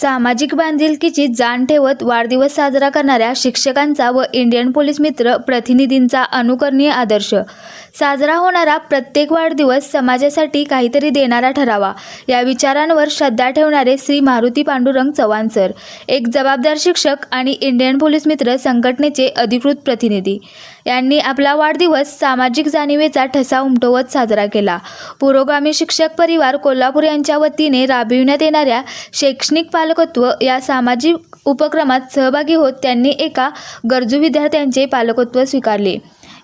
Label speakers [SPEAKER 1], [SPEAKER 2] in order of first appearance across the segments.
[SPEAKER 1] सामाजिक बांधिलकीची जाण ठेवत वाढदिवस साजरा करणाऱ्या शिक्षकांचा व इंडियन पोलीस मित्र प्रतिनिधींचा अनुकरणीय आदर्श. साजरा होणारा प्रत्येक वाढदिवस समाजासाठी काहीतरी देणारा ठरावा. या विचारांवर श्रद्धा ठेवणारे श्री मारुती पांडुरंग चव्हाण सर एक जबाबदार शिक्षक आणि इंडियन पोलीस मित्र संघटनेचे अधिकृत प्रतिनिधी. यांनी आपला वाढदिवस सामाजिक जाणिवेचा ठसा उमटवत साजरा केला. पुरोगामी शिक्षक परिवार कोल्हापूर यांच्या वतीने राबविण्यात येणाऱ्या शैक्षणिक पालकत्व या सामाजिक उपक्रमात सहभागी होत त्यांनी एका गरजू विद्यार्थ्यांचे पालकत्व स्वीकारले.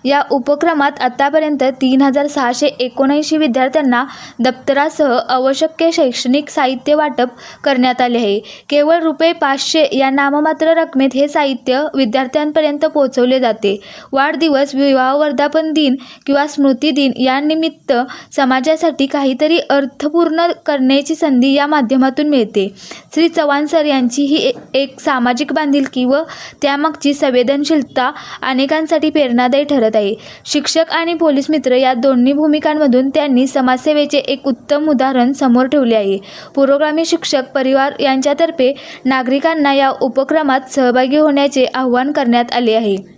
[SPEAKER 1] या उपक्रमात आत्तापर्यंत तीन हजार सहाशे एकोणऐंशी विद्यार्थ्यांना दप्तरासह आवश्यक शैक्षणिक साहित्य वाटप करण्यात आले आहे. केवळ रुपये पाचशे या नाममात्र रकमेत हे साहित्य विद्यार्थ्यांपर्यंत पोहोचवले जाते. वाढदिवस विवाह वर्धापन दिन किंवा स्मृती दिन यानिमित्त समाजासाठी काहीतरी अर्थपूर्ण करण्याची संधी या माध्यमातून मिळते. श्री चव्हाण सर यांची ही ए- एक सामाजिक बांधिलकी व त्यामागची संवेदनशीलता अनेकांसाठी प्रेरणादायी ठरत आहे. शिक्षक आणि पोलीस मित्र या दोन्ही भूमिकांमधून त्यांनी समाजसेवेचे एक उत्तम उदाहरण समोर ठेवले आहे. पुरोगामी शिक्षक परिवार यांच्यातर्फे नागरिकांना या उपक्रमात सहभागी होण्याचे आवाहन करण्यात आले आहे.